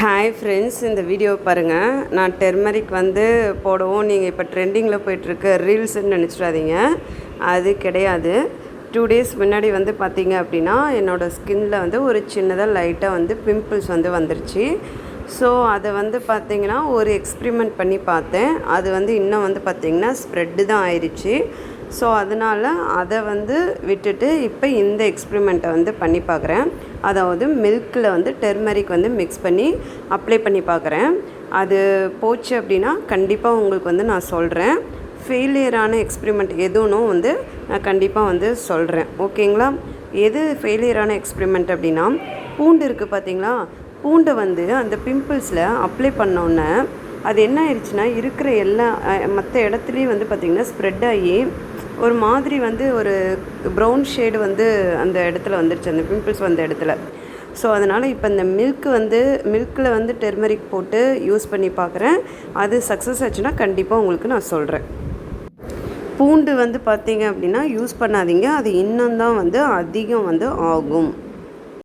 Hi friends இந்த video பாருங்கள் நான் டெர்மரிக் வந்து போடவும் நீங்கள் இப்போ ட்ரெண்டிங்கில் போயிட்டுருக்க ரீல்ஸுன்னு நினச்சிடாதீங்க. அது கிடையாது. டூ டேஸ் முன்னாடி வந்து பார்த்தீங்க அப்படின்னா என்னோடய ஸ்கின்னில் வந்து ஒரு சின்னதாக லைட்டாக வந்து பிம்பிள்ஸ் வந்து வந்துருச்சு. ஸோ அதை வந்து பார்த்தீங்கன்னா ஒரு எக்ஸ்பிரிமெண்ட் பண்ணி பார்த்தேன். அது வந்து இன்னும் வந்து பார்த்திங்கன்னா ஸ்ப்ரெட்டு தான் ஆயிடுச்சு ஸோ அதனால் அதை வந்து விட்டுட்டு இப்போ இந்த எக்ஸ்பிரிமெண்ட்டை வந்து பண்ணி பார்க்குறேன் அதாவது மில்கில் வந்து டெர்மரிக் வந்து மிக்ஸ் பண்ணி அப்ளை பண்ணி பார்க்குறேன் அது போச்சு அப்படின்னா கண்டிப்பாக உங்களுக்கு வந்து நான் சொல்கிறேன் ஃபெயிலியரான எக்ஸ்பிரிமெண்ட் எதுவும் வந்து நான் கண்டிப்பாக வந்து சொல்கிறேன் ஓகேங்களா எது ஃபெயிலியரான எக்ஸ்பிரிமெண்ட் அப்படின்னா பூண்டு இருக்குது பார்த்தீங்களா பூண்டை வந்து அந்த பிம்பிள்ஸில் அப்ளை பண்ணோன்னே அது என்ன ஆயிடுச்சுன்னா இருக்கிற எல்லா மற்ற இடத்துலையும் வந்து பார்த்திங்கன்னா ஸ்ப்ரெட் ஆகி ஒரு மாதிரி வந்து ஒரு ப்ரௌன் ஷேடு வந்து அந்த இடத்துல வந்துருச்சு. அந்த பிம்பிள்ஸ் வந்த இடத்துல. ஸோ அதனால் இப்போ இந்த மில்க் வந்து மில்கில் வந்து டெர்மரிக் போட்டு யூஸ் பண்ணி பார்க்குறேன் அது சக்ஸஸ் ஆச்சுன்னா கண்டிப்பாக உங்களுக்கு நான் சொல்கிறேன் பூண்டு வந்து பார்த்தீங்க அப்படின்னா யூஸ் பண்ணாதீங்க. அது இன்னும் தான் வந்து அதிகம் வந்து ஆகும்.